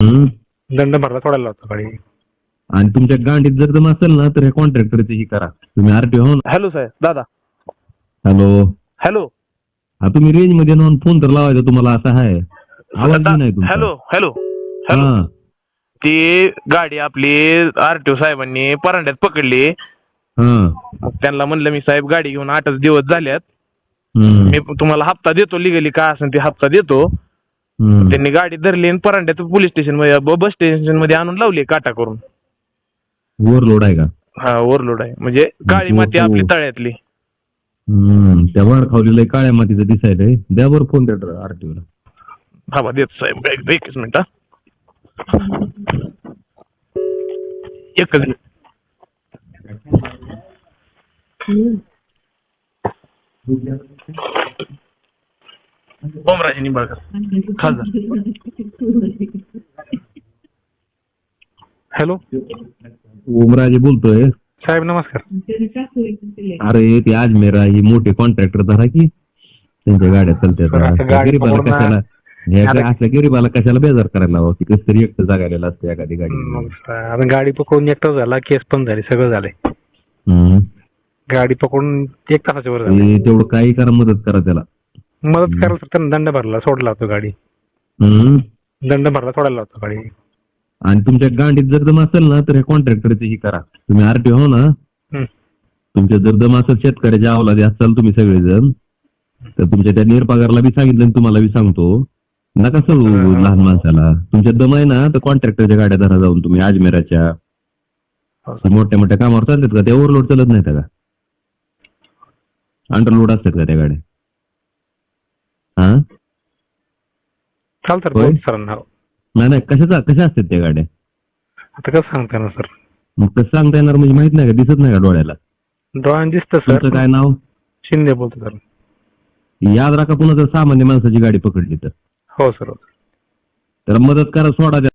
दंड भरला सोडायला होता गाडी. आणि तुमच्या गांडीत जर दम असेल ना तर हे कॉन्ट्रॅक्टरची ही करा. तुम्ही आरटीओ हो ना. हॅलो साहेब दादा. हॅलो. हॅलो. हा तुम्ही रेंजमध्ये राहून फोन तर लावायचा तुम्हाला असा आहे. आवाज बी नाही तुमचा. Hello hello hello. हा. ती गाडी आपली आरटीओ साहेबांनी परांड्यात पकडली. हा. मग त्यांना म्हणलं मी साहेब गाडी घेऊन आठच दिवस झाल्यात हम्म, मी तुम्हाला हप्ता देतो लिगली काय असेल ते हप्ता देतो. त्यांनी गाडी धरली आणि परांड्यात पोलीस स्टेशनमध्ये बस स्टेशनमध्ये आणून लावली काटा करून. ओव्हरलोड आहे का? हा ओव्हरलोड आहे. म्हणजे काळी माती आपली तळ्यातली. हम्म, त्या वर खावलेलं काळ्या मातीचं दिसायलंय. द्या बरं फोन त्या आरटीओ ला हा बा देतो साहेब. एक- एकच मिनिट हा. एकच मिनिट. ओमराजे निंबाळकर. खासदार. हॅलो. ओमराजे बोलतोय. साहेब नमस्कार. अरे ते अजमेरा ही मोठे कॉन्ट्रॅक्टर धरा की. त्यांच्या गाड्या गाडी गरीबाला कशाला असल्या गरीबाला कशाला बेजार करायला हवं कसं तरी एकटं जागायला असते एखादी गाडी. गाडी पकडून एकटा झाला केस पण झाली सगळं झालंय. हम्म. गाडी पकडून एक तासाच्या वर झाली. तेवढं काही करा मदत करा त्याला. मदत करायला तर त्यांना दंड भरला सोडला होता गाडी. हम्म. दंड भरला सोडायला होता गाडी. आणि तुमच्या गांडीत जर दम असेल ना तर हे कॉन्ट्रॅक्टरची ही करा. तुम्ही आरटीओ हो ना? हम्म. तुमच्या जर दम असेल शेतकऱ्याच्या अवलादी असाल तुम्ही सगळेजण तर तुमच्या त्या निरपगारला बी सांगितलं आणि तुम्हाला बी सांगतो. नका हा. लहान माणसाला. तुमच्या दम आहे ना तर कॉन्ट्रॅक्टरच्या गाड्या धरा जाऊन तुम्ही अजमेराच्या. हो. मोठ्या मोठ्या कामावर चालतात का? त्या ओव्हरलोड चालत नाही का? अंडरलोड असतात का त्या गाड्या? हा? चालतं होय. बोल सरांना. नाही नाही कशाचा कशा असतात त्या गाड्या? आता कसं सांगता ना सर? मग कसं सांगता येणार म्हणजे माहीत नाही का दिसत नाही का डोळ्याला? डोळ्यानं दिसतं तुमचं सर काय नाव? शिंदे बोलतो सर. याद राखा पुन्हा जर सामान्य माणसाची गाडी पकडली तर. हो सर तर मदत करा सोडा द्या